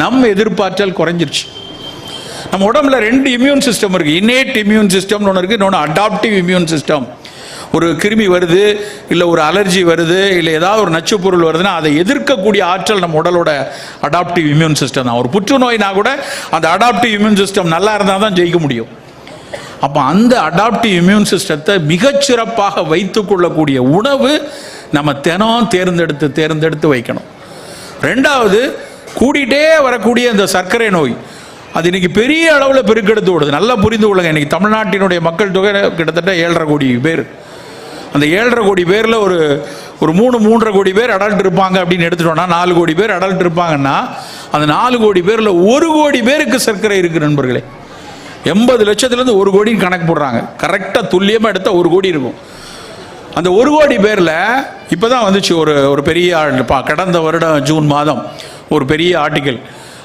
நம் எதிர்பார்த்தால் குறைஞ்சிருச்சு. நம்ம உடம்புல ரெண்டு இம்யூன் சிஸ்டம் இருக்கு. இன்னேட் இம்யூன் சிஸ்டம்னு ஒன்று இருக்கு. இன்னொன்று அடாப்டிவ் இம்யூன் சிஸ்டம் ஒரு கிருமி வருது இல்லை ஒரு அலர்ஜி வருது இல்லை ஏதாவது ஒரு நச்சு பொருள் வருதுன்னா அதை எதிர்க்கக்கூடிய ஆற்றல் நம்ம உடலோட அடாப்டிவ் இம்யூன் சிஸ்டம் தான். ஒரு புற்றுநோய்னா கூட அந்த அடாப்டிவ் இம்யூன் சிஸ்டம் நல்லா இருந்தால் தான் ஜெயிக்க முடியும். அப்போ அந்த அடாப்டிவ் இம்யூன் சிஸ்டத்தை மிகச்சிறப்பாக வைத்து கொள்ளக்கூடிய உணவு நம்ம தினம் தேர்ந்தெடுத்து தேர்ந்தெடுத்து வைக்கணும். ரெண்டாவது கூடிட்டே வரக்கூடிய இந்த சர்க்கரை நோய் அது இன்னைக்கு பெரிய அளவில் பெருக்கெடுத்து ஓடுது. நல்லா புரிந்து கொள்ளுங்க. இன்னைக்கு தமிழ்நாட்டினுடைய மக்கள் தொகை கிட்டத்தட்ட ஏழரை கோடி பேர். அந்த ஏழரை கோடி பேரில் ஒரு ஒரு மூணு மூன்றரை கோடி பேர் அடல்ட் இருப்பாங்க அப்படின்னு எடுத்துட்டோம்னா நாலு கோடி பேர் அடல்ட் இருப்பாங்கன்னா அந்த நாலு கோடி பேரில் ஒரு கோடி பேருக்கு சர்க்கரை இருக்கு நண்பர்களே. எண்பது லட்சத்துலேருந்து ஒரு கோடின்னு கணக்கு போடுறாங்க. கரெக்டாக துல்லியமாக எடுத்தால் ஒரு கோடி இருக்கும். அந்த ஒரு கோடி பேரில் இப்போ தான் வந்துச்சு ஒரு ஒரு பெரிய ஆ- பா- கடந்த வருடம் ஜூன் மாதம் ஒரு பெரிய ஆர்டிக்கல்.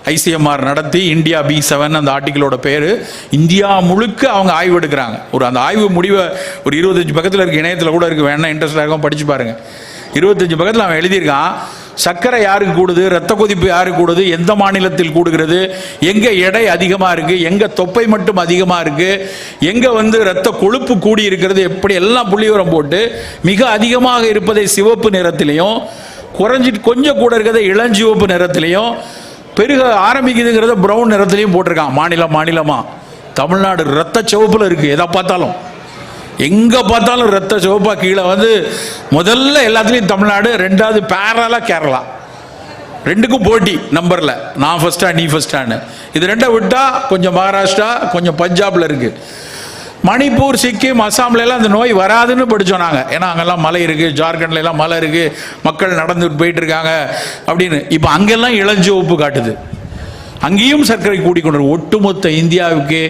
ஐசிஎம்ஆர் நடத்தி இந்தியா பி செவன் அந்த ஆர்டிக்கலோட பேர். இந்தியா முழுக்க அவங்க ஆய்வு எடுக்கிறாங்க. ஒரு அந்த ஆய்வு முடிவை ஒரு இருபத்தஞ்சு பக்கத்தில் இருக்க இணையத்தில் கூட இருக்கு வேணா இன்ட்ரெஸ்டாக இருக்கும் படிச்சு பாருங்க. இருபத்தஞ்சு பக்கத்தில் அவன் எழுதியிருக்கான் சர்க்கரை யாருக்கு கூடுது? ரத்த கொதிப்பு யாருக்கு கூடுது? எந்த மாநிலத்தில் கூடுகிறது? எங்கே எடை அதிகமாக இருக்குது எங்கே தொப்பை மட்டும் அதிகமாக இருக்குது எங்கே வந்து ரத்த கொழுப்பு கூடி இருக்கிறது? எப்படி? எல்லாம் புள்ளிவரம் போட்டு மிக அதிகமாக இருப்பதை சிவப்பு நிறத்திலையும் குறைஞ்சிட்டு கொஞ்சம் கூட இருக்கிறத இளஞ்சிவப்பு நிறத்திலையும் பெருக ஆரம்பிக்குதுங்கிறத ப்ரௌன் நிறத்திலையும் போட்டிருக்கான் மாநிலம் மாநிலமாக தமிழ்நாடு ரத்த சிவப்பில் இருக்குது எதை பார்த்தாலும். எங்க பார்த்தாலும் ரத்த சிவப்பா கீழே வந்து முதல்ல எல்லாத்துலேயும் தமிழ்நாடு ரெண்டாவது பேரலா கேரளா. ரெண்டுக்கும் போட்டி நம்பர்ல. நான் ஃபர்ஸ்டா நீ ஃபர்ஸ்டான்னு இது ரெண்டை விட்டா கொஞ்சம் மகாராஷ்டிரா கொஞ்சம் பஞ்சாப்ல இருக்கு. மணிப்பூர் சிக்கிம் அசாம்ல எல்லாம் நோய் வராதுன்னு படிச்சோம் நாங்க. ஏன்னா அங்கெல்லாம் மலை இருக்கு ஜார்க்கண்ட்ல எல்லாம் மலை இருக்கு மக்கள் நடந்துட்டு போயிட்டு இருக்காங்க அப்படின்னு. இப்போ அங்கெல்லாம் இளஞ்சிவப்பு காட்டுது. அங்கேயும் சர்க்கரை கூடிக்கொண்டு ஒட்டுமொத்த இந்தியாவுக்கு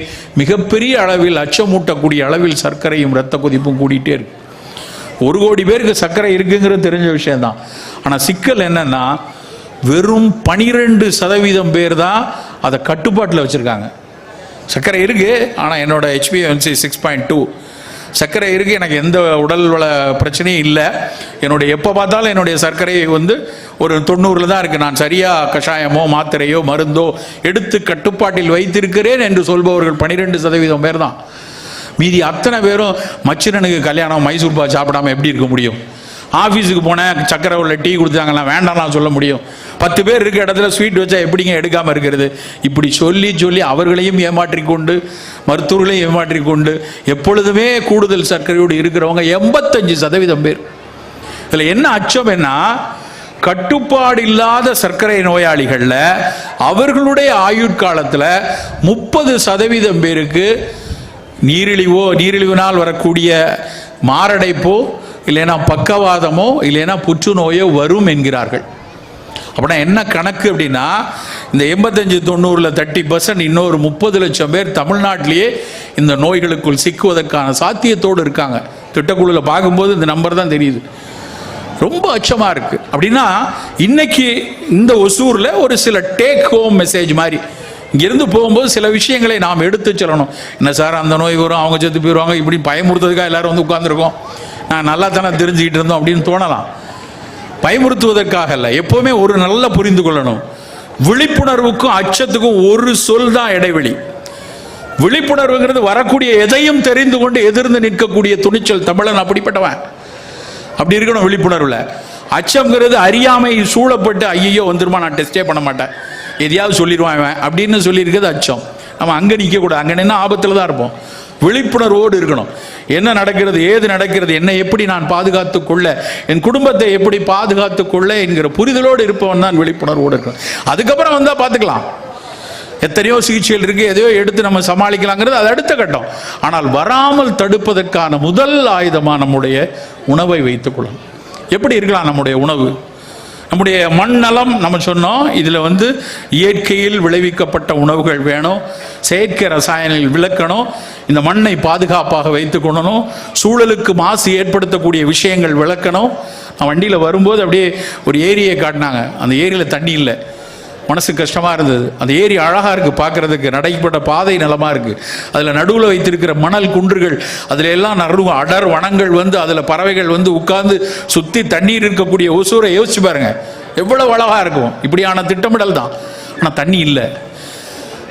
மிகப்பெரிய அளவில் அச்சமூட்டக்கூடிய அளவில் சர்க்கரையும் இரத்த கொதிப்பும் கூடிட்டே இருக்கு. ஒரு கோடி பேருக்கு சர்க்கரை இருக்குங்கிறது தெரிஞ்ச விஷயம்தான். ஆனால் சிக்கல் என்னன்னா வெறும் பனிரெண்டு சதவீதம் பேர் தான் அதை கட்டுப்பாட்டில் வச்சுருக்காங்க. சர்க்கரை இருக்கு ஆனால் என்னோட ஹெச்பிஎன்சி சிக்ஸ் பாயிண்ட் டூ சர்க்கரை இருக்கு எனக்கு எந்த உடல் வள பிரச்சனையும் இல்லை. என்னுடைய எப்போ பார்த்தாலும் என்னுடைய சர்க்கரை வந்து ஒரு தொண்ணூறில் தான் இருக்குது நான் சரியாக கஷாயமோ மாத்திரையோ மருந்தோ எடுத்து கட்டுப்பாட்டில் வைத்திருக்கிறேன் என்று சொல்பவர்கள் பன்னிரெண்டு சதவீதம் பேர் தான். மீதி அத்தனை பேரும் மச்சினனுக்கு கல்யாணம் மைசூர் பா சாப்பிடாம எப்படி இருக்க முடியும்? ஆஃபீஸுக்கு போனேன் சக்கரை உள்ள டீ கொடுத்தாங்கலாம் வேண்டாம்லாம் சொல்ல முடியும். பத்து பேர் இருக்க இடத்துல ஸ்வீட் வச்சா எப்படிங்க எடுக்காம இருக்கிறது? இப்படி சொல்லி சொல்லி அவர்களையும் ஏமாற்றிக்கொண்டு மருத்துவர்களையும் ஏமாற்றி கொண்டு எப்பொழுதுமே கூடுதல் சர்க்கரையோடு இருக்கிறவங்க எண்பத்தஞ்சு சதவீதம் பேர். இதில் என்ன அச்சம் என்ன? கட்டுப்பாடு இல்லாத சர்க்கரை நோயாளிகளில் அவர்களுடைய ஆயுட்காலத்தில் முப்பது சதவீதம் பேருக்கு நீரிழிவோ நீரிழிவினால் வரக்கூடிய மாரடைப்போ இல்லைன்னா பக்கவாதமோ இல்லைன்னா புற்றுநோயோ வரும் என்கிறார்கள். அப்படின்னா என்ன கணக்கு அப்படின்னா இந்த எண்பத்தஞ்சு தொண்ணூறில் தேர்ட்டி பர்சன்ட் இன்னொரு முப்பது லட்சம் பேர் தமிழ்நாட்டிலேயே இந்த நோய்களுக்குள் சிக்குவதற்கான சாத்தியத்தோடு இருக்காங்க. திட்டக்குழுவில் பார்க்கும்போது இந்த நம்பர் தான் தெரியுது. ரொம்ப அச்சமாக இருக்குது அப்படின்னா இன்னைக்கு இந்த ஒசூரில் ஒரு சில டேக் ஹோம் மெசேஜ் மாதிரி இங்கேருந்து போகும்போது சில விஷயங்களை நாம் எடுத்து சொல்லணும். என்ன சார் அந்த நோய் வரும் அவங்க செத்து போயிடுவாங்க இப்படி பயமுறுத்ததுக்காக எல்லாரும் வந்து உட்காந்துருக்கோம் நான் நல்லா தானே தெரிஞ்சுக்கிட்டு இருந்தோம் அப்படின்னு தோணலாம். பயமுறுத்துவதற்காக அல்ல எப்போவுமே ஒரு நல்ல புரிந்து கொள்ளணும். விழிப்புணர்வுக்கும் அச்சத்துக்கும் ஒரு சொல் தான் இடைவெளி. விழிப்புணர்வுங்கிறது வரக்கூடிய எதையும் தெரிந்து கொண்டு எதிர்ந்து நிற்கக்கூடிய துணிச்சல். தமிழன் அப்படிப்பட்டவன். அப்படி இருக்கணும் விழிப்புணர்வில். அச்சம்ங்கிறது அறியாமை சூழப்பட்டு ஐயோ வந்துருமா நான் டெஸ்டே பண்ண மாட்டேன். எதையாவது சொல்லிடுவான் இவன். அப்படின்னு சொல்லியிருக்கிறது அச்சம். நம்ம அங்கே நிற்கக்கூடாது அங்கே நின்று ஆபத்தில் தான் இருப்போம். விழிப்புணர்வோடு இருக்கணும். என்ன நடக்கிறது ஏது நடக்கிறது என்னை எப்படி நான் பாதுகாத்து கொள்ள என் குடும்பத்தை எப்படி பாதுகாத்து கொள்ள என்கிற புரிதலோடு இருப்பவன் தான் விழிப்புணர்வோடு இருக்கணும். அதுக்கப்புறம் வந்தால் பார்த்துக்கலாம். எத்தனையோ சிகிச்சைகள் இருக்கு எதையோ எடுத்து நம்ம சமாளிக்கலாங்கிறது அது அடுத்த கட்டம். ஆனால் வராமல் தடுப்பதற்கான முதல் ஆயுதமாக நம்முடைய உணவை வைத்துக் கொள்ளணும். எப்படி இருக்கலாம் நம்முடைய உணவு? நம்முடைய மண் நலம் நம்ம சொன்னோம். இதில் வந்து இயற்கையில் விளைவிக்கப்பட்ட உணவுகள் வேணும். செயற்கை ரசாயனங்கள் விளக்கணும். இந்த மண்ணை பாதுகாப்பாக வைத்துக்கொள்ளணும் சூழலுக்கு மாசு ஏற்படுத்தக்கூடிய விஷயங்கள் விளக்கணும். நான் வண்டியில் வரும்போது அப்படியே ஒரு ஏரியை காட்டினாங்க. அந்த ஏரியில் தண்ணி இல்லை. மனசு கஷ்டமாக இருந்தது. அந்த ஏரி அழகாக இருக்குது பார்க்குறதுக்கு. நடைப்பட்ட பாதை நலமாக இருக்குது அதில் நடுவில் வைத்திருக்கிற மணல் குன்றுகள் அதில் எல்லாம் நறு அடர் வனங்கள் வந்து அதில் பறவைகள் வந்து உட்கார்ந்து சுற்றி தண்ணீர் இருக்கக்கூடிய ஒசூரை யோசிச்சு பாருங்கள் எவ்வளோ அழகாக இருக்கும். இப்படியான திட்டமிடல் தான். ஆனால் தண்ணி இல்லை.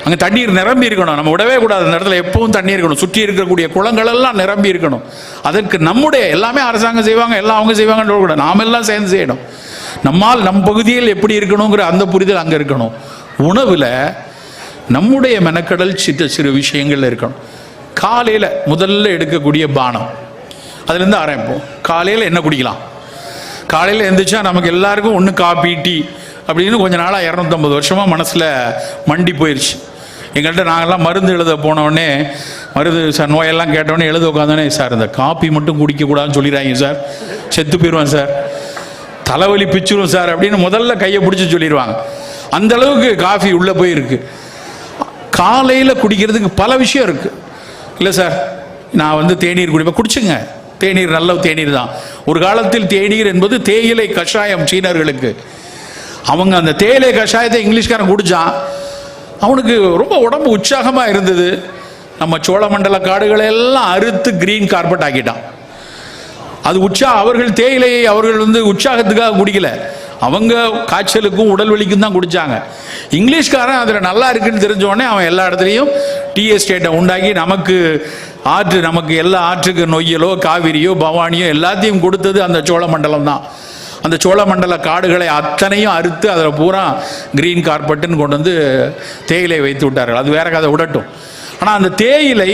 அங்கே தண்ணீர் நிரம்பி இருக்கணும். நம்ம விடவே கூடாது. அந்த இடத்துல எப்பவும் தண்ணி இருக்கணும். சுற்றி இருக்கக்கூடிய குளங்கள் எல்லாம் நிரம்பி இருக்கணும். அதற்கு நம்முடைய எல்லாமே அரசாங்கம் செய்வாங்க. எல்லாம் அவங்க செய்வாங்கன்னு சொல்லக்கூடாது நாம எல்லாம் சேர்ந்து செய்யணும். நம்மால் நம் பகுதியில் எப்படி இருக்கணுங்கிற அந்த புரிதல் அங்கே இருக்கணும். உணவில் நம்முடைய மெனக்கடல் சித்த சிறு விஷயங்கள் இருக்கணும். காலையில் முதல்ல எடுக்கக்கூடிய பானம். அதுலேருந்து ஆரம்பிப்போம். காலையில் என்ன குடிக்கலாம். காலையில் எழுந்திரிச்சா நமக்கு எல்லாருக்கும் ஒன்று காப்பி டீ அப்படின்னு கொஞ்ச நாளாக இரநூத்தம்பது வருஷமாக மனசில் மண்டி போயிடுச்சு எங்கள்கிட்ட நாங்கள்லாம் மருந்து எழுத போனோடனே மருந்து சார் நோயெல்லாம் கேட்டோடனே எழுத உட்காந்தோடனே சார் இந்த காப்பி மட்டும் குடிக்கக்கூடாதுன்னு சொல்லிடுறாங்க சார். செத்து போயிடுவேன் சார். தலைவலி பிச்சிரும் சார் அப்படின்னு முதல்ல கையை பிடிச்சி சொல்லிடுவாங்க. அந்த அளவுக்கு காஃபி உள்ளே போயிருக்கு. காலையில் குடிக்கிறதுக்கு பல விஷயம் இருக்குது இல்லை சார் நான் வந்து தேநீர் குடிப்பேன். குடிச்சுங்க. தேநீர் நல்ல தேநீர் தான். ஒரு காலத்தில் தேநீர் என்பது தேயிலை கஷாயம் சீனர்களுக்கு. அவங்க அந்த தேயிலை கஷாயத்தை இங்கிலீஷ்காரன் குடித்தான் அவனுக்கு ரொம்ப உடம்பு உற்சாகமாக இருந்தது. நம்ம சோழமண்டல காடுகளை எல்லாம் அறுத்து கிரீன் கார்பெட் ஆக்கிட்டான். அது உற்சா அவர்கள் தேயிலையை அவர்கள் வந்து உற்சாகத்துக்காக குடிக்கல. அவங்க காய்ச்சலுக்கும் உடல் வலிக்கும் தான் குடித்தாங்க இங்கிலீஷ்காரன் அதில் நல்லா இருக்குன்னு தெரிஞ்சோடனே அவன் எல்லா இடத்துலையும் டீ எஸ்டேட்டை உண்டாக்கி நமக்கு ஆற்று நமக்கு எல்லா ஆற்றுக்கு நொய்யலோ காவிரியோ பவானியோ எல்லாத்தையும் கொடுத்தது அந்த சோழமண்டலம் தான். அந்த சோழமண்டல காடுகளை அத்தனையும் அறுத்து அதில் பூரா கிரீன் கார்பெட்டுன்னு கொண்டு வந்து தேயிலை வைத்து விட்டார்கள். அது வேற கதை விடட்டும் ஆனால் அந்த தேயிலை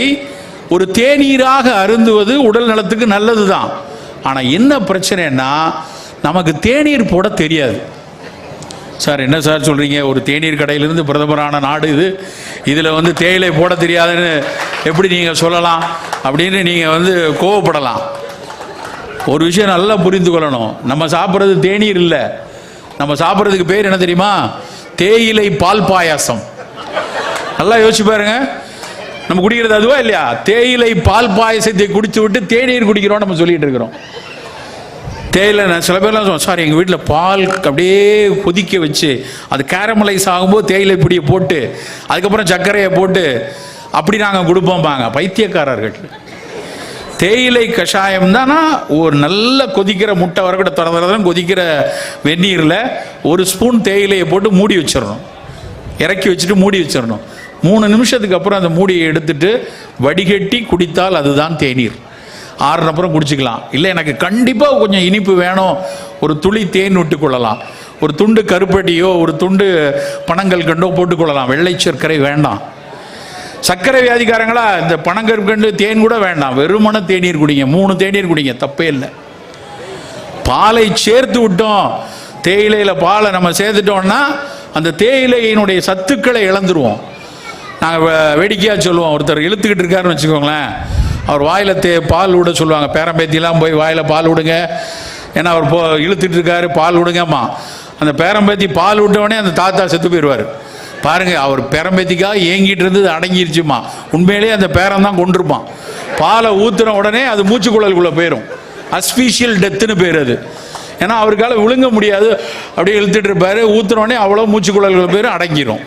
ஒரு தேநீராக அருந்துவது உடல் நலத்துக்கு நல்லது தான் ஆனால் என்ன பிரச்சனைன்னா நமக்கு தேநீர் போட தெரியாது. சார் என்ன சார் சொல்கிறீங்க ஒரு தேநீர் கடையிலிருந்து பிரதமரான நாடு இது. இதில் வந்து தேயிலை போட தெரியாதுன்னு எப்படி நீங்கள் சொல்லலாம்? அப்படின்னு நீங்கள் வந்து கோவப்படலாம். ஒரு விஷயம் நல்லா புரிந்து கொள்ளணும். நம்ம சாப்பிட்றது தேநீர் இல்லை. நம்ம சாப்பிட்றதுக்கு பேர் என்ன தெரியுமா? தேயிலை பால் பாயாசம். நல்லா யோசிச்சு பாருங்க. நம்ம குடிக்கிறது அதுவா இல்லையா? தேயிலை பால் பாயசத்தை குடித்து விட்டு தேநீர் குடிக்கிறோம் நம்ம சொல்லிட்டு இருக்கிறோம். தேயிலை நான் சில பேர்லாம் சொல்லுவோம் சார் எங்கள் வீட்டில் பால் அப்படியே கொதிக்க வச்சு அது கேரமலைஸ் ஆகும்போது தேயிலை பிடியை போட்டு அதுக்கப்புறம் சர்க்கரையை போட்டு அப்படி நாங்கள் கொடுப்போம்பாங்க. பைத்தியக்காரர்கள். தேயிலை கஷாயம் தானா ஒரு நல்ல கொதிக்கிற முட்டை வரக்கூட திறந்துறதான் கொதிக்கிற வெந்நீரில் ஒரு ஸ்பூன் தேயிலையை போட்டு மூடி வச்சிடணும். இறக்கி வச்சுட்டு மூடி வச்சிடணும். மூணு நிமிஷத்துக்கு அப்புறம் அந்த மூடியை எடுத்துட்டு வடிகட்டி குடித்தால் அதுதான் தேநீர். ஆறுனப்புறம் குடிச்சிக்கலாம். இல்லை எனக்கு கண்டிப்பாக கொஞ்சம் இனிப்பு வேணும். ஒரு துளி தேன் விட்டு கொள்ளலாம். ஒரு துண்டு கருப்பட்டியோ ஒரு துண்டு பனங்கள் கண்டோ போட்டுக்கொள்ளலாம் வெள்ளை சர்க்கரை வேண்டாம். சர்க்கரை வியாதிக்காரங்களா இந்த பனங்கற்கண்டு தேன் கூட வேண்டாம். வெறுமன தேநீர் குடிங்க. மூணு தேநீர் குடிங்க. தப்பே இல்லை. பாலை சேர்த்து விட்டோம். தேயிலையில் பாலை நம்ம சேர்த்துட்டோம்னா அந்த தேயிலையினுடைய சத்துக்களை இழந்துருவோம். நாங்கள் வேடிக்கையாக சொல்லுவோம். ஒருத்தர் இழுத்துக்கிட்டு இருக்காருன்னு வச்சுக்கோங்களேன். அவர் வாயில் தே பால் விட சொல்லுவாங்க. பேரம்பேத்திலாம் போய் வாயில் பால் விடுங்க ஏன்னா அவர் போ இழுத்துட்டு இருக்காரு பால் விடுங்கம்மா அந்த பேரம்பேத்தி பால் விட்டவொடனே அந்த தாத்தா செத்து போயிடுவார். பாருங்க அவர் பேரம்பேத்திக்காக ஏங்கிட்டு இருந்தது அடங்கிருச்சுமா. உண்மையிலேயே அந்த பேரன் தான் கொண்டிருப்பான் பாலை ஊத்துன உடனே அது மூச்சுக்குழலுக்குள்ளே போயிடும் அஸ்பீஷியல் டெத்துன்னு பேர் அது. ஏன்னா அவருக்கால விழுங்க முடியாது. அப்படியே இழுத்துட்டு இருப்பாரு. ஊத்துன அவ்வளோ அவ்வளோ மூச்சுக்குழல்கள் பேரும் அடங்கிரும்.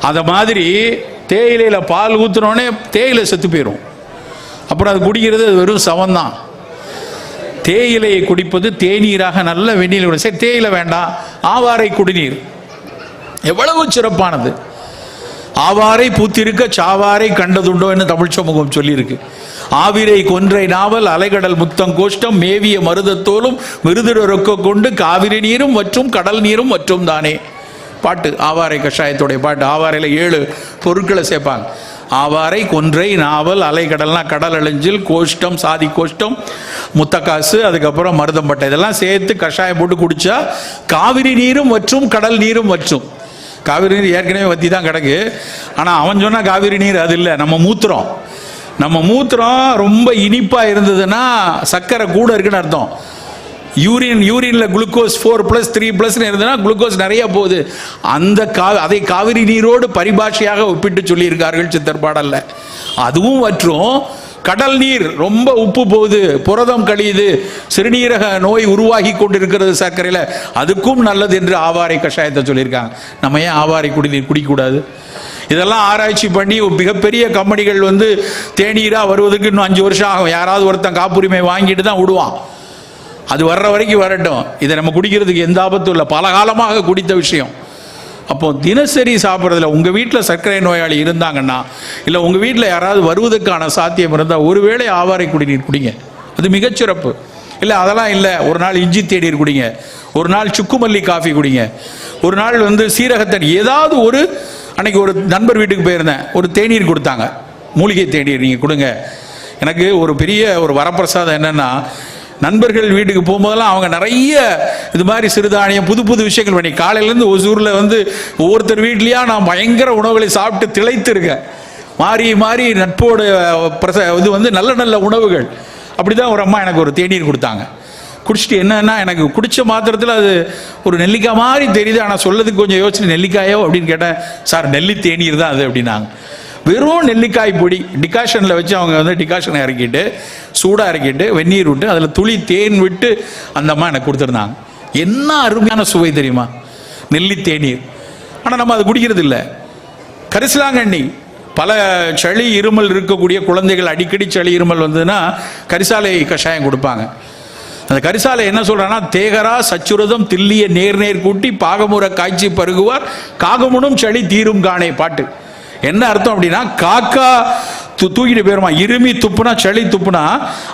அந்த மாதிரி தேயிலையில் பால் ஊத்துனோடனே தேயிலை செத்து போயிடும் அப்புறம் அது குடிக்கிறது அது வெறும் சவந்தான் தேயிலையை குடிப்பது தேநீராக நல்ல வெந்நீர் சரி தேயிலை வேண்டாம். ஆவாரை குடிநீர். எவ்வளவு சிறப்பானது? ஆவாரை பூத்திருக்க சாவாரை கண்டதுண்டோ என்று தமிழ் சமூகம் சொல்லியிருக்கு. ஆவிரை கொன்றை நாவல் அலைகடல் முத்தம் கோஷ்டம் மேவிய மருதத்தோலும் மிருதுடரொக்க கொண்டு காவிரி நீரும் மற்றும் கடல் நீரும் மற்றும் தானே. பாட்டு ஆவாரை கஷாயத்துடைய பாட்டு. ஆவாரையில் ஏழு பொருட்களை சேர்ப்பாங்க. ஆவாரை கொன்றை நாவல் அலைகடல்னா கடல் அழிஞ்சில் கோஷ்டம் சாதி கோஷ்டம் முத்தக்காசு அதுக்கப்புறம் மருதம்பட்டை. இதெல்லாம் சேர்த்து கஷாயம் போட்டு குடிச்சா காவிரி நீரும் மற்றும் கடல் நீரும் மற்றும். காவிரி நீர் ஏற்கனவே வத்தி தான் கிடக்கு. ஆனால் அவன் சொன்னால் காவிரி நீர் அது இல்லை. நம்ம மூத்திரம். நம்ம மூத்திரம் ரொம்ப இனிப்பாக இருந்ததுன்னா சர்க்கரை கூட இருக்குன்னு அர்த்தம். யூரின் யூரினில் குளுக்கோஸ் ஃபோர் ப்ளஸ் த்ரீ ப்ளஸ்னு இருந்ததுன்னா குளுக்கோஸ் நிறைய போகுது. அந்த கா அதை காவிரி நீரோடு பரிபாஷையாக ஒப்பிட்டு சொல்லியிருக்கார்கள் சித்தர் பாடலில். அதுவும் வற்றும் கடல் நீர் ரொம்ப உப்பு போகுது புரதம் கழியுது சிறுநீரக நோய் உருவாகி கொண்டிருக்கிறது சர்க்கரையில். அதுக்கும் நல்லது என்று ஆவாரை கஷாயத்தை சொல்லியிருக்காங்க. நம்ம ஏன் ஆவாரை குடிநீர் குடிக்கக்கூடாது? இதெல்லாம் ஆராய்ச்சி பண்ணி மிகப்பெரிய கம்பெனிகள் வந்து தேநீராக வருவதற்கு இன்னும் அஞ்சு வருஷம் ஆகும். யாராவது ஒருத்தன் காப்புரிமை வாங்கிட்டு தான் விடுவான். அது வர்ற வரைக்கும் வரட்டும். இதை நம்ம குடிக்கிறதுக்கு எந்த ஆபத்தும் இல்லை. பல காலமாக குடித்த விஷயம். அப்போ தினசரி சாப்பிட்றதுல உங்கள் வீட்டில் சர்க்கரை நோயாளி இருந்தாங்கன்னா இல்லை உங்கள் வீட்டில் யாராவது வருவதற்கான சாத்தியம் இருந்தால் ஒருவேளை ஆவாரை குடிநீர் குடிங்க. அது மிகச்சிறப்பு. இல்லை அதெல்லாம் இல்லை. ஒரு நாள் இஞ்சி தேநீர் குடிங்க. ஒரு நாள் சுக்குமல்லி காஃபி குடிங்க. ஒரு நாள் வந்து சீரகத்தன் ஏதாவது ஒரு அன்னைக்கு ஒரு நண்பர் வீட்டுக்கு போயிருந்தேன். ஒரு தேநீர் கொடுத்தாங்க. மூலிகை தேநீர் நீங்கள் கொடுங்க. எனக்கு ஒரு பெரிய ஒரு வரப்பிரசாதம் என்னன்னா நண்பர்கள் வீட்டுக்கு போகும்போதெல்லாம் அவங்க நிறைய இது மாதிரி சிறுதானியம் புது புது விஷயங்கள் பண்ணி காலையிலேருந்து ஒசூரில் வந்து ஒவ்வொருத்தர் வீட்லேயா நான் பயங்கர உணவுகளை சாப்பிட்டு திளைத்து இருக்கேன் மாறி மாறி நட்போடு பிரச இது வந்து நல்ல நல்ல உணவுகள். அப்படி தான் ஒரு அம்மா எனக்கு ஒரு தேநீர் கொடுத்தாங்க. குடிச்சிட்டு என்னன்னா எனக்கு குடிச்ச மாத்திரத்தில் அது ஒரு நெல்லிக்காய் மாதிரி தெரியுது. ஆனால் சொல்லதுக்கு கொஞ்சம் யோசிச்சு நெல்லிக்காயோ அப்படின்னு கேட்டேன் சார் நெல்லி தேநீர் தான் அது அப்படின்னாங்க. வெறும் நெல்லிக்காய் பொடி டிகாஷனில் வச்சு அவங்க வந்து டிகாஷனை இறக்கிட்டு சூடாக இறக்கிட்டு வெந்நீர் விட்டு அதில் துளி தேன் விட்டு அந்த அம்மா எனக்கு கொடுத்துருந்தாங்க. என்ன அருமையான சுவை தெரியுமா? நெல்லி தேநீர். ஆனால் நம்ம அது குடிக்கிறது இல்லை. கரிசலாங்கண்ணி பல சளி இருமல் இருக்கக்கூடிய குழந்தைகள் அடிக்கடி சளி இருமல் வந்ததுன்னா கரிசாலை கஷாயம் கொடுப்பாங்க. அந்த கரிசாலை என்ன சொல்றான்னா தேகரா சச்சுரதம் தில்லிய நேர் நேர் கூட்டி பாகமுற காய்ச்சி பருகுவார் காகமுனும் சளி தீரும் காணே பாட்டு. என்ன அர்த்தம் அப்படின்னா காக்கா து தூக்கிட்டு போயிருமா? இருமி துப்புனா சளி துப்புனா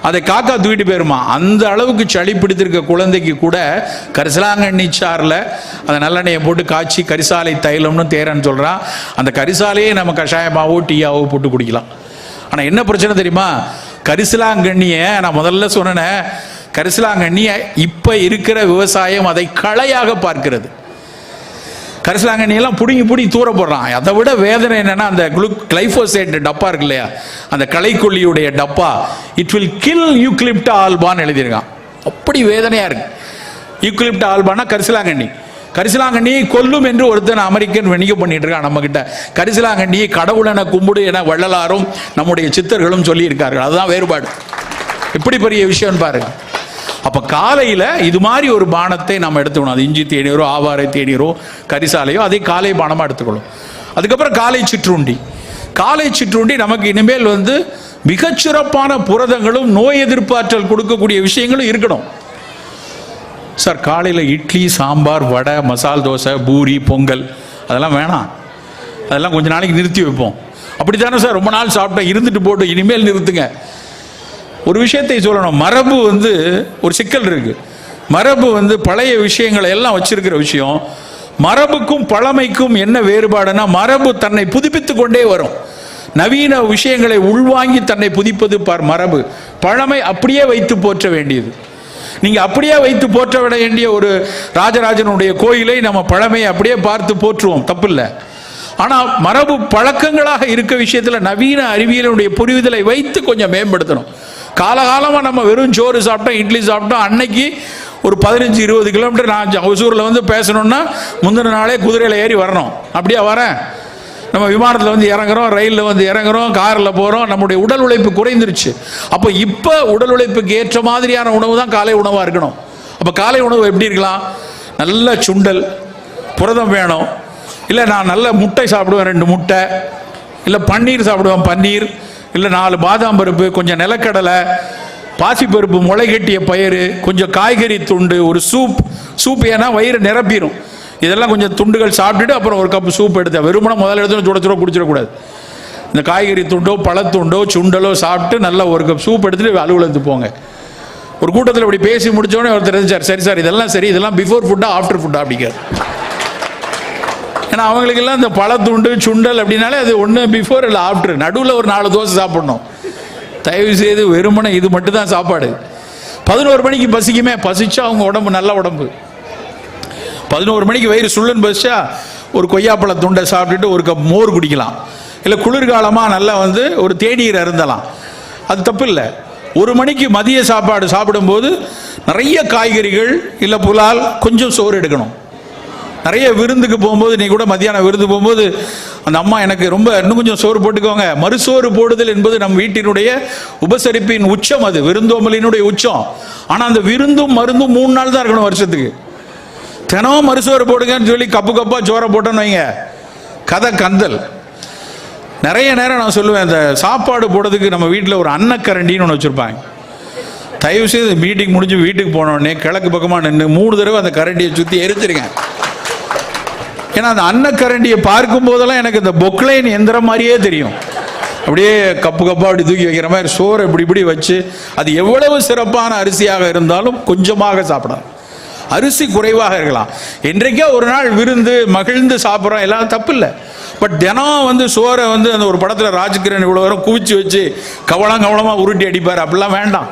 அதை காக்கா தூக்கிட்டு போயிருமா? அந்த அளவுக்கு சளி பிடித்திருக்க குழந்தைக்கு கூட கரிசலாங்கண்ணி சாரில் அந்த நல்லெண்ணெயை போட்டு காய்ச்சி கரிசாலை தைலம்னு தேரன்னு சொல்கிறான் அந்த கரிசாலையே நம்ம கஷாயமாவோ டீயாவோ போட்டு குடிக்கலாம். ஆனால் என்ன பிரச்சனை தெரியுமா? கரிசலாங்கண்ணியை நான் முதல்ல சொன்னேன் கரிசலாங்கண்ணியை இப்போ இருக்கிற விவசாயம் அதை களையாக பார்க்கிறது. கரிசலாங்கண்ணியெல்லாம் பிடுங்கி பிடிங்கி தூர போடுறான். அதை விட வேதனை என்னன்னா அந்த குளு கிளைஃபோசேட் டப்பா இருக்கு இல்லையா அந்த களைக்கொல்லியுடைய டப்பா இட் வில் கில் யூக்லிப்டா ஆல்பான்னு எழுதியிருக்கான். அப்படி வேதனையா இருக்கு. யூக்லிப்டா ஆல்பானா கரிசலாங்கண்ணி. கரிசலாங்கண்ணியை கொல்லும் என்று ஒருத்தன் அமெரிக்கன் வணிக பண்ணிட்டு இருக்கான் நம்ம கிட்ட கரிசலாங்கண்ணியை கடவுள் என கும்பிடு என வள்ளலாரும் நம்முடைய சித்தர்களும் சொல்லியிருக்கார்கள். அதுதான் வேறுபாடு. எப்படி பெரிய விஷயம்னு பாருங்க. அப்போ காலையில் இது மாதிரி ஒரு பானத்தை நம்ம எடுத்துக்கணும். அது இஞ்சி தேநீரோ ஆவாரை தேநீரோ கரிசாலையோ அதை காலை பானமாக எடுத்துக்கணும். அதுக்கப்புறம் காலை சிற்றுண்டி. காலை சிற்றுண்டி நமக்கு இனிமேல் வந்து மிகச்சிறப்பான புரதங்களும் நோய் எதிர்ப்பாற்றல் கொடுக்கக்கூடிய விஷயங்களும் இருக்கணும். சார் காலையில் இட்லி சாம்பார் வடை மசால் தோசை பூரி பொங்கல் அதெல்லாம் வேணாம். அதெல்லாம் கொஞ்ச நாளைக்கு நிறுத்தி வைப்போம். அப்படி தானே சார் ரொம்ப நாள் சாப்பிட்டேன் இருந்துட்டு போட்டு இனிமேல் நிறுத்துங்க. ஒரு விஷயத்தை சொல்லணும். மரபு வந்து ஒரு சிக்கல் இருக்கு. மரபு வந்து பழைய விஷயங்களை எல்லாம் வச்சிருக்கிற விஷயம். மரபுக்கும் பழமைக்கும் என்ன வேறுபாடுனா மரபு தன்னை புதுப்பித்து கொண்டே வரும். நவீன விஷயங்களை உள்வாங்கி தன்னை புதிப்பது பார் மரபு. பழமை அப்படியே வைத்து போற்ற வேண்டியது. நீங்கள் அப்படியே வைத்து போற்ற விட வேண்டிய ஒரு ராஜராஜனுடைய கோயிலை நம்ம பழமையை அப்படியே பார்த்து போற்றுவோம். தப்பில்லை. ஆனால் மரபு பழக்கங்களாக இருக்க விஷயத்தில் நவீன அறிவியலுடைய புரிதலை வைத்து கொஞ்சம் மேம்படுத்தணும். காலகாலமாக நம்ம வெறும் சோறு சாப்பிட்டோம் இட்லி சாப்பிட்டோம். அன்னைக்கு ஒரு பதினஞ்சு இருபது கிலோமீட்டர் நான் ஒசூரில் வந்து பேசணும்னா முந்தின நாளே குதிரையில் ஏறி வரணும். அப்படியே வரேன். நம்ம விமானத்தில் வந்து இறங்குறோம் ரயிலில் வந்து இறங்குறோம் காரில் போகிறோம் நம்முடைய உடல் உழைப்பு குறைந்துருச்சு. அப்போ இப்போ உடல் உழைப்புக்கு ஏற்ற மாதிரியான உணவு தான் காலை உணவாக இருக்கணும். அப்போ காலை உணவு எப்படி இருக்கலாம்? நல்ல சுண்டல் புரதம் வேணும். இல்லை நான் நல்ல முட்டை சாப்பிடுவேன் ரெண்டு முட்டை. இல்லை பன்னீர் சாப்பிடுவேன் பன்னீர். இல்லை நாலு பாதாம் பருப்பு கொஞ்சம் நிலக்கடலை பாசிப்பருப்பு முளை கட்டிய பயிறு கொஞ்சம் காய்கறி துண்டு ஒரு சூப் சூப் ஏன்னா வயிறு நிரப்பிடும் இதெல்லாம் கொஞ்சம் துண்டுகள் சாப்பிட்டுட்டு அப்புறம் ஒரு கப் சூப் எடுத்தேன். வெறுமனை முதல்ல எடுத்து சுட சுட குடிச்சிடக்கூடாது. இந்த காய்கறி துண்டோ பழத்துண்டோ சுண்டலோ சாப்பிட்டு நல்லா ஒரு கப் சூப் எடுத்துட்டு அலுவலகத்துக்கு போங்க. ஒரு கூட்டத்தில் இப்படி பேசி முடிச்சோடனே ஒருத்தர் சார் சரி சார் இதெல்லாம் சரி இதெல்லாம் பிஃபோர் ஃபுட்டா ஆஃப்டர் ஃபுட்டா அப்படிங்கிறார். ஏன்னா அவங்களுக்கெல்லாம் இந்த பழத்துண்டு சுண்டல் அப்படின்னாலே அது ஒன்று பிஃபோர் இல்லை ஆஃப்டர் நடுவில் ஒரு நாலு தோசை சாப்பிடணும். தயவு செய்து வெறுமனை இது மட்டும்தான் சாப்பாடு. பதினோரு மணிக்கு பசிக்குமே பசிச்சா அவங்க உடம்பு நல்ல உடம்பு. பதினோரு மணிக்கு வயிறு சுள்ளுன்னு பசிச்சா ஒரு கொய்யாப்பழ துண்டை சாப்பிட்டுட்டு ஒரு கப் மோர் குடிக்கலாம். இல்லை குளிர்காலமாக நல்லா வந்து ஒரு தேநீர் அருந்தலாம். அது தப்பு இல்லை. ஒரு மணிக்கு மதிய சாப்பாடு சாப்பிடும்போது நிறைய காய்கறிகள் இல்லை புலால் கொஞ்சம் சோறு எடுக்கணும். நிறைய விருந்துக்கு போகும்போது நீ கூட மத்தியானம் விருந்து போகும்போது அந்த அம்மா எனக்கு ரொம்ப இன்னும் கொஞ்சம் சோறு போட்டுக்கோங்க. மறுசோறு போடுதல் என்பது நம் வீட்டினுடைய உபசரிப்பின் உச்சம் அது விருந்தோமலினுடைய உச்சம். ஆனால் அந்த விருந்தும் மருந்தும் மூணு நாள் தான் இருக்கணும் வருஷத்துக்கு. தினமும் மறுசோறு போடுங்கன்னு சொல்லி கப்பு கப்பா சோறை போட்டோன்னு வைங்க. கதை கந்தல். நிறைய நேரம் நான் சொல்லுவேன் இந்த சாப்பாடு போடுறதுக்கு நம்ம வீட்டில் ஒரு அன்னக்கரண்டின்னு ஒன்று வச்சுருப்பாங்க. தயவு செய்து மீட்டிங் முடிஞ்சு வீட்டுக்கு போனோடனே கிழக்கு பக்கமாக நின்று மூணு தடவை அந்த கரண்டியை சுற்றி எரிச்சிருக்கேன் ஏன்னா அந்த அன்னக்கரண்டியை பார்க்கும் போதெல்லாம் எனக்கு இந்த பொக்லைன் எந்திரம் மாதிரியே தெரியும். அப்படியே கப்பு கப்பாக அப்படி தூக்கி வைக்கிற மாதிரி சோறு இப்படி இப்படி வச்சு அது எவ்வளவு சிறப்பான அரிசியாக இருந்தாலும் கொஞ்சமாக சாப்பிடலாம். அரிசி குறைவாக இருக்கலாம். என்றைக்கோ ஒரு நாள் விருந்து மகிழ்ந்து சாப்பிட்றோம் எல்லாம் தப்பு இல்லை பட் தினம் வந்து சோறை வந்து அந்த ஒரு படத்தில் ராஜகிரண் இவ்வளோ வரும் குவிச்சு வச்சு கவலம் கவலமாக உருட்டி அடிப்பார். அப்படிலாம் வேண்டாம்.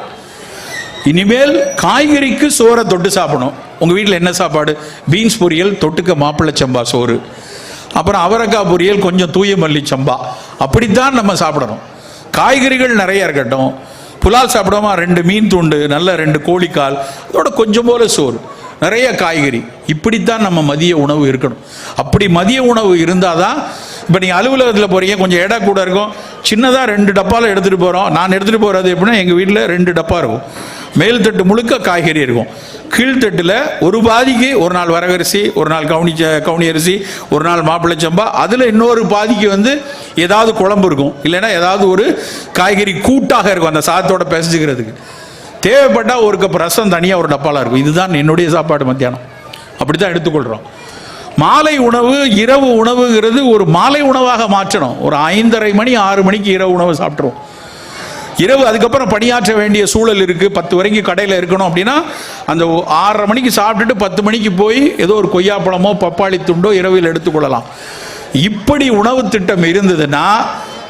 இனிமேல் காய்கறிக்கு சோறை தொட்டு சாப்பிடணும். உங்கள் வீட்டில் என்ன சாப்பாடு? பீன்ஸ் பொரியல் தொட்டுக்க மாப்பிள்ளை சம்பா சோறு. அப்புறம் அவரக்காய் பொரியல் கொஞ்சம் தூய மல்லி சம்பா. அப்படித்தான் நம்ம சாப்பிடணும். காய்கறிகள் நிறைய இருக்கட்டும். புலால் சாப்பிடாம ரெண்டு மீன் துண்டு நல்ல ரெண்டு கோழிக்கால் அதோட கொஞ்சம் போல சோறு. நிறைய காய்கறி. இப்படித்தான் நம்ம மதிய உணவு இருக்கணும். அப்படி மதிய உணவு இருந்தால் தான் இப்போ நீங்கள் அலுவலகத்தில் போகிறீங்க கொஞ்சம் இடம் கூட இருக்கும். சின்னதாக ரெண்டு டப்பாவில் எடுத்துகிட்டு போகிறோம் நான் எடுத்துகிட்டு போகிறது எப்படின்னா எங்கள் வீட்டில் ரெண்டு டப்பா இருக்கும். மேல் தட்டு முழுக்க காய்கறி இருக்கும். கீழ்த்தட்டில் ஒரு பாதிக்கு ஒரு நாள் வரகரிசி ஒரு நாள் கவுனி கவுனி அரிசி ஒரு நாள் மாப்பிள்ளை சம்பா. அதில் இன்னொரு பாதிக்கு வந்து ஏதாவது குழம்பு இருக்கும். இல்லைன்னா ஏதாவது ஒரு காய்கறி கூட்டாக இருக்கும் அந்த சாதத்தோட பிசைஞ்சுக்கிறதுக்கு. தேவைப்பட்டால் ஒரு கப் ரசம் தனியாக ஒரு டப்பாலாக இருக்கும். இதுதான் என்னுடைய சாப்பாடு மத்தியானம். அப்படி தான் எடுத்துக்கொள்கிறோம் மாலை உணவு இரவு உணவுங்கிறது ஒரு மாலை உணவாக மாற்றணும். ஒரு ஐந்தரை மணி ஆறு மணிக்கு இரவு உணவு சாப்பிட்ருவோம் இரவு அதுக்கப்புறம் பணியாற்ற வேண்டிய சூழல் இருக்குது பத்து வரைக்கும் கடையில் இருக்கணும் அப்படின்னா அந்த ஆறரை மணிக்கு சாப்பிட்டுட்டு பத்து மணிக்கு போய் ஏதோ ஒரு கொய்யாப்பழமோ பப்பாளி துண்டோ இரவில் எடுத்துக்கொள்ளலாம். இப்படி உணவு திட்டம் இருந்ததுன்னா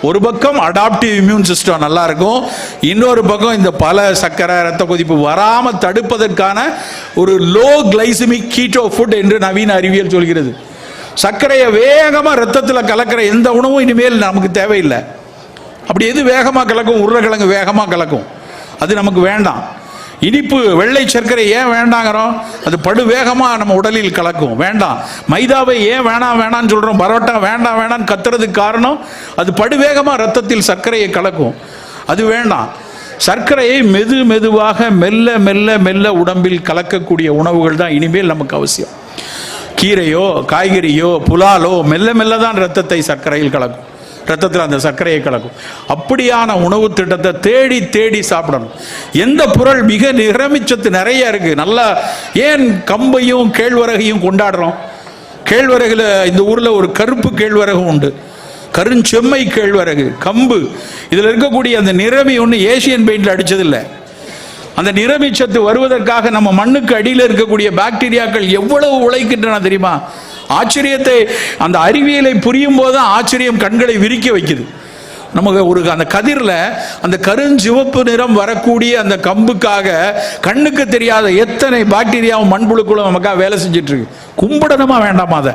ஒரு பக்கம் அடாப்டிவ் இம்யூன் சிஸ்டம் நல்லா இருக்கும் இன்னொரு பக்கம் இந்த பல சர்க்கரை ரத்த கொதிப்பு வராமல் தடுப்பதற்கான ஒரு லோ கிளைசிமிக் கீட்டோ ஃபுட் என்று நவீன அறிவியல் சொல்கிறது. சர்க்கரையை வேகமாக ரத்தத்தில் கலக்கிற எந்த உணவும் இனிமேல் நமக்கு தேவையில்லை. அப்படி எது வேகமாக கலக்கும்? உருளைக்கிழங்கு வேகமாக கலக்கும். அது நமக்கு வேண்டாம். இனிப்பு வெள்ளை சர்க்கரை ஏன் வேண்டாங்கிறோம்? அது படு வேகமாக நம்ம உடலில் கலக்கும். வேண்டாம். மைதாவை ஏன் வேணாம் வேணாம்னு சொல்கிறோம் பரோட்டா வேண்டாம் வேணாம்னு கத்துறதுக்கு காரணம் அது படு வேகமாக ரத்தத்தில் சர்க்கரையை கலக்கும். அது வேண்டாம். சர்க்கரையை மெது மெதுவாக மெல்ல மெல்ல மெல்ல உடம்பில் கலக்கக்கூடிய உணவுகள் தான் இனிமேல் நமக்கு அவசியம். கீரையோ காய்கறியோ புலாலோ மெல்ல மெல்ல தான் ரத்தத்தை சர்க்கரையில் கலக்கும். ரத்தத்தில் அந்த சர்க்கரையை கலக்கும். அப்படியான உணவு திட்டத்தை தேடி தேடி சாப்பிடணும். எந்த பொருள் மிக நிரமிச்சத்து நிறைய இருக்கு. நல்லா ஏன் கம்பையும் கேழ்வரகையும் கொண்டாடுறோம்? கேழ்வரகில் இந்த ஊரில் ஒரு கருப்பு கேழ்வரகு உண்டு. கருஞ்செம்மை கேழ்வரகு கம்பு. இதில் இருக்கக்கூடிய அந்த நிறமி ஒன்று ஏசியன் பெயிண்டில் அடித்ததில்லை அந்த நிறமிச்சத்து வருவதற்காக நம்ம மண்ணுக்கு அடியில் இருக்கக்கூடிய பாக்டீரியாக்கள் எவ்வளவு உழைக்கின்றன தெரியுமா? ஆச்சரியத்தை அந்த அறிவியலை புரியும் போது ஆச்சரியம் கண்களை விரிக்க வைக்குது. நமக்கு ஒரு அந்த கதிரில் அந்த கருஞ்சிவப்பு நிறம் வரக்கூடிய அந்த கம்புக்காக கண்ணுக்கு தெரியாத எத்தனை பாக்டீரியாவும் மண்புழுக்களும் நமக்காக வேலை செஞ்சிட்ருக்கு இருக்கு. கும்பிடணுமா வேண்டாமா அதை?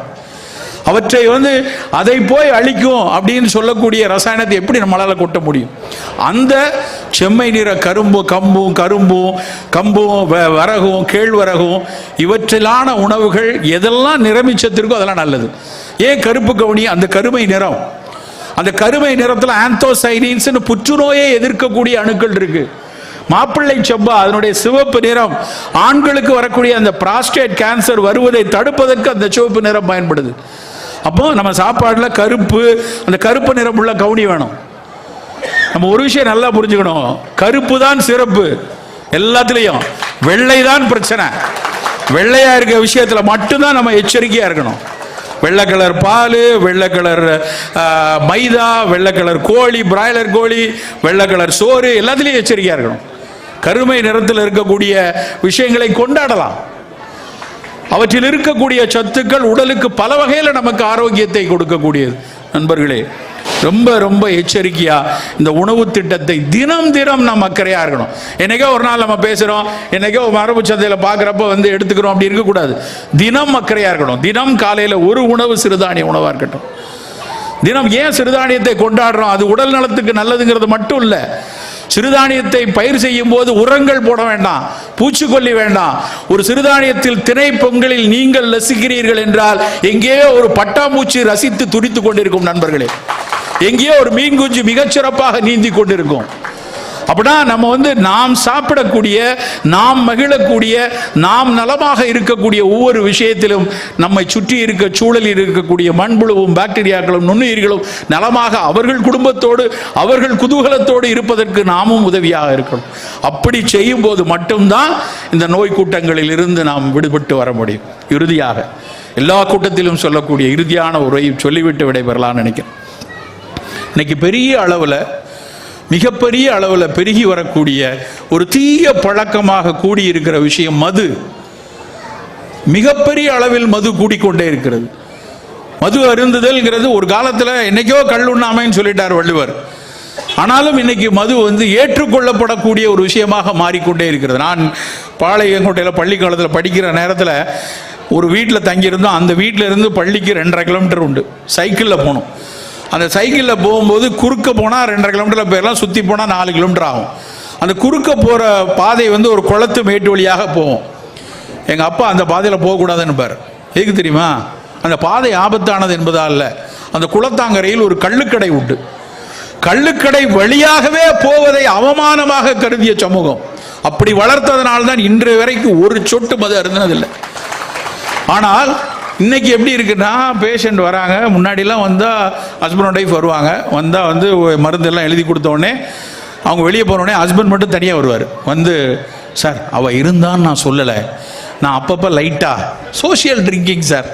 அவற்றை வந்து அதை போய் அழிக்கும் அப்படின்னு சொல்லக்கூடிய ரசாயனத்தை எப்படி நம்மளால் கொட்ட முடியும்? அந்த செம்மை நிற கரும்பு கம்பும் கரும்பும் கம்பும் வ- வரகும் கேழ்வரகும் இவற்றிலான உணவுகள் எதெல்லாம் நிறமிச்சத்திற்கோ அதெல்லாம் நல்லது. ஏன் கருப்பு கவுனி? அந்த கருமை நிறம். அந்த கருமை நிறத்தில் ஆந்தோசைனின்ஸ்னு புற்றுநோயை எதிர்க்கக்கூடிய அணுக்கள் இருக்கு. மாப்பிள்ளை செவ்வா அதனுடைய சிவப்பு நிறம். ஆண்களுக்கு வரக்கூடிய அந்த பிராஸ்டேட் கேன்சர் வருவதை தடுப்பதற்கு அந்த சிவப்பு நிறம் பயன்படுது. அப்போ நம்ம சாப்பாடில் கருப்பு அந்த கருப்பு நிறம் உள்ள கவுனி வேணும். நம்ம ஒரு விஷயம் நல்லா புரிஞ்சுக்கணும். கருப்பு தான் சிறப்பு. எல்லாத்துலேயும். வெள்ளை தான் பிரச்சனை. வெள்ளையாக இருக்க விஷயத்தில் மட்டும்தான் நம்ம எச்சரிக்கையாக இருக்கணும். வெள்ளை கலர் பால் வெள்ளை கலர் மைதா வெள்ளை கலர் கோழி பிராய்லர் கோழி வெள்ளை கலர் சோறு எல்லாத்துலேயும் எச்சரிக்கையாக இருக்கணும். கருமை நிறத்தில் இருக்கக்கூடிய விஷயங்களை கொண்டாடலாம். அவற்றில் இருக்கக்கூடிய சத்துக்கள் உடலுக்கு பல வகையில் நமக்கு ஆரோக்கியத்தை கொடுக்கக்கூடியது. நண்பர்களே ரொம்ப ரொம்ப எச்சரிக்கையா இந்த உணவு திட்டத்தை தினம் தினம் நம்ம அக்கறையா இருக்கணும். என்னைக்கோ ஒரு நாள் நம்ம பேசுறோம் என்னைக்கோ மரபு சந்தையில் பார்க்குறப்ப வந்து எடுத்துக்கிறோம் அப்படி இருக்கக்கூடாது. தினம் அக்கறையா இருக்கணும். தினம் காலையில் ஒரு உணவு சிறுதானிய உணவாக இருக்கட்டும். தினம் ஏன் சிறுதானியத்தை கொண்டாடுறோம்? அது உடல் நலத்துக்கு நல்லதுங்கிறது மட்டும் இல்லை. சிறுதானியத்தை பயிர் செய்யும் போது உரங்கள் போட வேண்டாம் பூச்சிக்கொல்லி வேண்டாம். ஒரு சிறுதானியத்தில் திணை பொங்கலில் நீங்கள் ரசிக்கிறீர்கள் என்றால் எங்கேயோ ஒரு பட்டாம்பூச்சி ரசித்து துடித்துக் கொண்டிருக்கும் நண்பர்களே. எங்கேயோ ஒரு மீன் குஞ்சு மிகச்சிறப்பாக நீந்தி கொண்டிருக்கும். அப்படின்னா நம்ம வந்து நாம் சாப்பிடக்கூடிய நாம் மகிழக்கூடிய நாம் நலமாக இருக்கக்கூடிய ஒவ்வொரு விஷயத்திலும் நம்மை சுற்றி இருக்க சூழலில் இருக்கக்கூடிய மண்புழுவும் பாக்டீரியாக்களும் நுண்ணுயிர்களும் நலமாக அவர்கள் குடும்பத்தோடு அவர்கள் குதூகலத்தோடு இருப்பதற்கு நாமும் உதவியாக இருக்கணும். அப்படி செய்யும் போது மட்டும்தான் இந்த நோய் கூட்டங்களில் இருந்து நாம் விடுபட்டு வர முடியும். இறுதியாக எல்லா கூட்டத்திலும் சொல்லக்கூடிய இறுதியான உரையை சொல்லிவிட்டு விடைபெறலாம்னு நினைக்கிறேன். இன்னைக்கு பெரிய அளவில் மிகப்பெரிய அளவில் பெருகி வரக்கூடிய ஒரு தீய பழக்கமாக கூடியிருக்கிற விஷயம் மது. மிகப்பெரிய அளவில் மது கூடிக்கொண்டே இருக்கிறது. மது அருந்துதல்ங்கிறது ஒரு காலத்தில் என்னைக்கோ கல்லுண்ணாமைன்னு சொல்லிட்டார் வள்ளுவர். ஆனாலும் இன்னைக்கு மது வந்து ஏற்றுக்கொள்ளப்படக்கூடிய ஒரு விஷயமாக மாறிக்கொண்டே இருக்கிறது. நான் பாளையங்கோட்டையில் பள்ளி காலத்தில் படிக்கிற நேரத்தில் ஒரு வீட்டில் தங்கியிருந்தோம். அந்த வீட்டில் இருந்து பள்ளிக்கு ரெண்டரை கிலோமீட்டர் உண்டு. சைக்கிளில் போகணும் அந்த சைக்கிளில் போகும்போது குறுக்க போனால் ரெண்டரை கிலோமீட்டரில் போயிடலாம் சுற்றி போனால் நாலு கிலோமீட்டர் ஆகும். அந்த குறுக்க போகிற பாதை வந்து ஒரு குளத்து மேட்டு வழியாக போகும். எங்கள் அப்பா அந்த பாதையில் போகக்கூடாதுன்னு பார். எதுக்கு தெரியுமா? அந்த பாதை ஆபத்தானது என்பதால் இல்லை. அந்த குளத்தாங்கரையில் ஒரு கள்ளுக்கடை உண்டு. கள்ளுக்கடை வழியாகவே போவதை அவமானமாக கருதிய சமூகம். அப்படி வளர்த்ததனால்தான் இன்று வரைக்கும் ஒரு சொட்டு மது அருந்தினதில்லை. ஆனால் இன்னைக்கு எப்படி இருக்குன்னா பேஷண்ட் வராங்க முன்னாடிலாம் வந்தால் ஹஸ்பண்ட் ஒய்ஃப் வருவாங்க. வந்தால் வந்து மருந்தெல்லாம் எழுதி கொடுத்தோடனே அவங்க வெளியே போனோடனே ஹஸ்பண்ட் மட்டும் தனியாக வருவார். வந்து சார் அவள் இருந்தான்னு நான் சொல்லலை. நான் அப்பப்போ லைட்டாக சோஷியல் ட்ரிங்கிங் சார்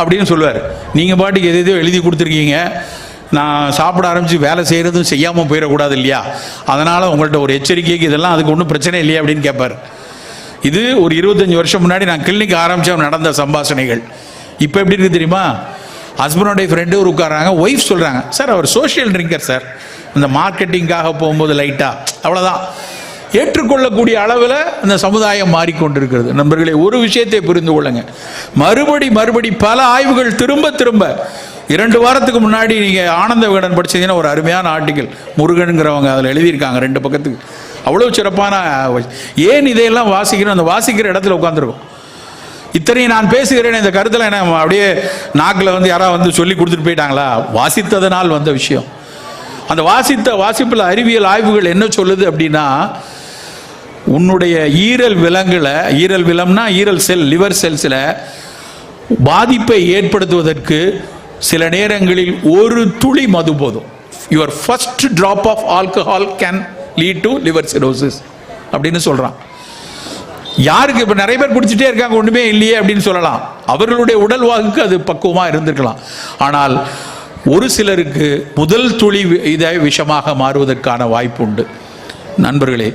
அப்படின்னு சொல்லுவார். நீங்கள் பாட்டுக்கு எது எதையோ எழுதி கொடுத்துருக்கீங்க. நான் சாப்பிட ஆரம்பித்து வேலை செய்கிறதும் செய்யாமல் போயிடக்கூடாது இல்லையா? அதனால் உங்கள்கிட்ட ஒரு எச்சரிக்கைக்கு இதெல்லாம் அதுக்கு ஒன்றும் பிரச்சனை இல்லையா அப்படின்னு கேட்பார் இது ஒரு இருபத்தஞ்சி வருஷம் முன்னாடி நான் கிளினிக் ஆரம்பிச்ச நடந்த சம்பாஷணைகள். இப்போ எப்படி இருக்குது தெரியுமா? ஹஸ்பண்டோடைய ஃப்ரெண்டு ஒரு உட்காராங்க ஒய்ஃப் சொல்கிறாங்க சார் அவர் சோஷியல் ட்ரிங்கர் சார் இந்த மார்க்கெட்டிங்காக போகும்போது லைட்டாக அவ்வளோதான் ஏற்றுக்கொள்ளக்கூடிய அளவில் அந்த சமுதாயம் மாறிக்கொண்டிருக்கிறது. நண்பர்களே ஒரு விஷயத்தை புரிந்து கொள்ளுங்க. மறுபடி மறுபடி பல ஆய்வுகள் திரும்ப திரும்ப. இரண்டு வாரத்துக்கு முன்னாடி நீங்கள் ஆனந்த விகடன் படிச்சீங்கன்னா ஒரு அருமையான ஆர்டிக்கல் முருகனுங்கிறவங்க அதில் எழுதியிருக்காங்க ரெண்டு பக்கத்துக்கு. அவ்வளோ சிறப்பான ஏன் இதையெல்லாம் வாசிக்கணும்? அந்த வாசிக்கிற இடத்துல உட்காந்துருக்கும் இத்தனையும் நான் பேசுகிறேன் இந்த கருத்தில் என்ன அப்படியே நாக்கில் வந்து யாராவது வந்து சொல்லி கொடுத்துட்டு போயிட்டாங்களா? வாசித்ததனால் வந்த விஷயம். அந்த வாசித்த வாசிப்பில் அறிவியல் ஆய்வுகள் என்ன சொல்லுது அப்படின்னா உன்னுடைய ஈரல் விலங்குல ஈரல் விலம்னா ஈரல் செல் லிவர் செல்ஸில் பாதிப்பை ஏற்படுத்துவதற்கு சில நேரங்களில் ஒரு துளி மது போதும். Your first drop of alcohol can lead to liver cirrhosis அப்படின்னு சொல்கிறான் யாருக்கு இப்போ நிறைய பேர் குடிச்சிட்டே இருக்காங்க ஒன்றுமே இல்லையே அப்படின்னு சொல்லலாம். அவர்களுடைய உடல் வாகுக்கு அது பக்குவமாக இருந்திருக்கலாம். ஆனால் ஒரு சிலருக்கு முதல் துளி இதை விஷமாக மாறுவதற்கான வாய்ப்பு உண்டு. நண்பர்களே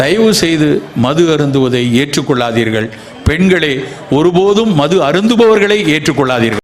தயவு செய்து மது அருந்துவதை ஏற்றுக்கொள்ளாதீர்கள். பெண்களே ஒருபோதும் மது அருந்துபவர்களை ஏற்றுக்கொள்ளாதீர்கள்.